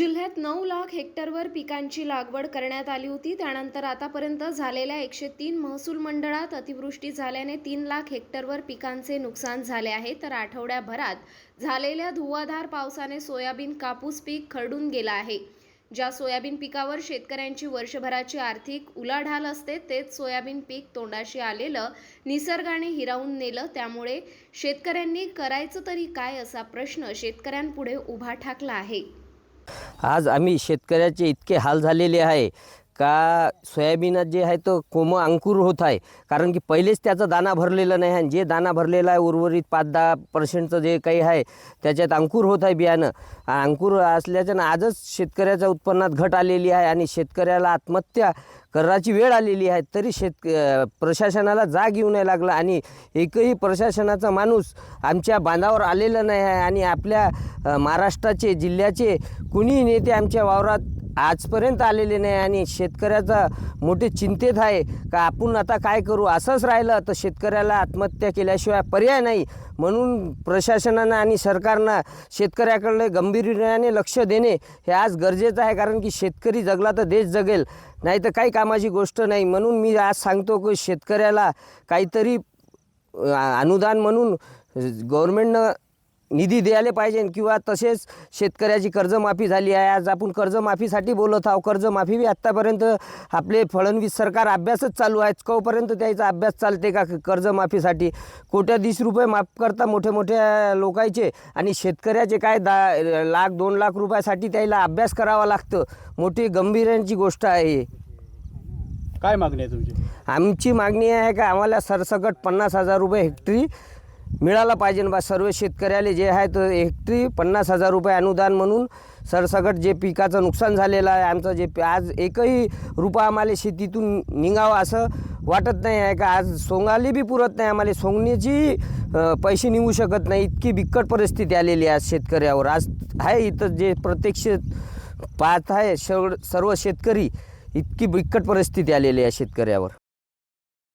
जिल्ह्यात नऊ लाख हेक्टरवर पिकांची लागवड करण्यात आली होती. त्यानंतर आतापर्यंत झालेल्या एकशे तीन महसूल मंडळात अतिवृष्टी झाल्याने तीन लाख हेक्टरवर पिकांचे नुकसान झाले आहे. तर आठवड्याभरात झालेल्या धुवाधार पावसाने सोयाबीन कापूस पीक खरडून गेला आहे. ज्या सोयाबीन पिकावर शेतकऱ्यांची वर्षभराची आर्थिक उलाढाल असते तेच सोयाबीन पीक तोंडाशी आलेलं निसर्गाने हिरावून नेलं. त्यामुळे शेतकऱ्यांनी करायचं तरी काय असा प्रश्न शेतकऱ्यांपुढे उभा ठाकला आहे. आज आम्ही शेतकऱ्याचे इतके हाल झालेले आहे. का सोयाबीनात जे आहे तो कोम अंकुर होत आहे. कारण की पहिलेच त्याचा दाना भरलेला नाही आहे आणि जे दाना भरलेला आहे उर्वरित पाच दहा पर्सेंटचं जे काही आहे त्याच्यात अंकुर होत आहे बियाणं. अंकुर असल्याच्यानं आजच शेतकऱ्याच्या उत्पन्नात घट आलेली आहे आणि शेतकऱ्याला आत्महत्या करायची वेळ आलेली आहे तरी शेत प्रशासनाला जाग येऊ नाही लागला आणि एकही प्रशासनाचा माणूस आमच्या बांधावर आलेला नाही आहे आणि आपल्या महाराष्ट्राचे जिल्ह्याचे कुणीही नेते आमच्या वावरात आजपर्यंत आलेले नाही आणि शेतकऱ्याचा मोठे चिंतेत आहे का आपण आता काय करू? असंच राहिलं तर शेतकऱ्याला आत्महत्या केल्याशिवाय पर्याय नाही. म्हणून प्रशासनानं आणि सरकारनं शेतकऱ्याकडे गंभीर्याने लक्ष देणे हे आज गरजेचं आहे. कारण की शेतकरी जगला तर देश जगेल. नाही तर काही कामाची गोष्ट नाही. म्हणून मी आज सांगतो की शेतकऱ्याला काहीतरी अनुदान म्हणून गव्हर्मेंटनं निधी द्यायला पाहिजे किंवा तसेच शेतकऱ्याची कर्जमाफी झाली आहे. आज आपण कर्जमाफीसाठी बोलत आहोत. कर्जमाफी बी आत्तापर्यंत आपले फडणवीस सरकार अभ्यासच चालू आहे कवपर्यंत त्याचा अभ्यास चालते का कर्जमाफीसाठी? कोट्याधीश रुपये माफ करता मोठ्या मोठ्या लोकांचे आणि शेतकऱ्याचे काय दा लाख दोन लाख रुपयासाठी त्याला अभ्यास करावा लागतं. मोठी गंभीरांची गोष्ट आहे. काय मागणी आहे तुमची? आमची मागणी आहे का? आम्हाला सरसकट पन्नास हजार रुपये हेक्टरी मिळाला पाहिजे बा. सर्व शेतकऱ्याला जे आहे तर हेक्टरी पन्नास हजार रुपये अनुदान म्हणून सरसकट जे पिकाचं नुकसान झालेलं आहे आमचं जे पी- आज एकही रुपा आम्हाला शेतीतून निघावं असं वाटत नाही आहे का? आज सोंगाली बी पुरत नाही आम्हाला सोंगण्याची पैसे निघू शकत नाही. इतकी बिकट परिस्थिती आलेली आहे आज शेतकऱ्यावर. आज आहे इथं जे प्रत्यक्ष पाहत आहे सर्व शेतकरी इतकी बिकट परिस्थिती आलेली आहे शेतकऱ्यावर.